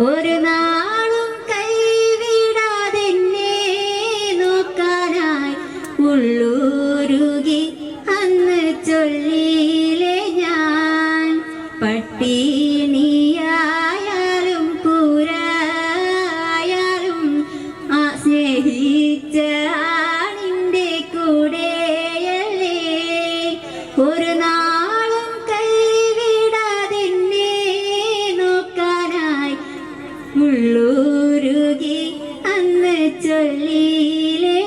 ഒരു നാളും കൈവിടാതെ എന്നെ നോക്കാനായി ഉള്ളൂരുകി അന്ന് ചൊല്ലിയിലെ ഞാൻ പട്ടിണിയായാലും ഒരു ഉള്ളൂരുകി അന്ന് ചൊല്ലിയിലെ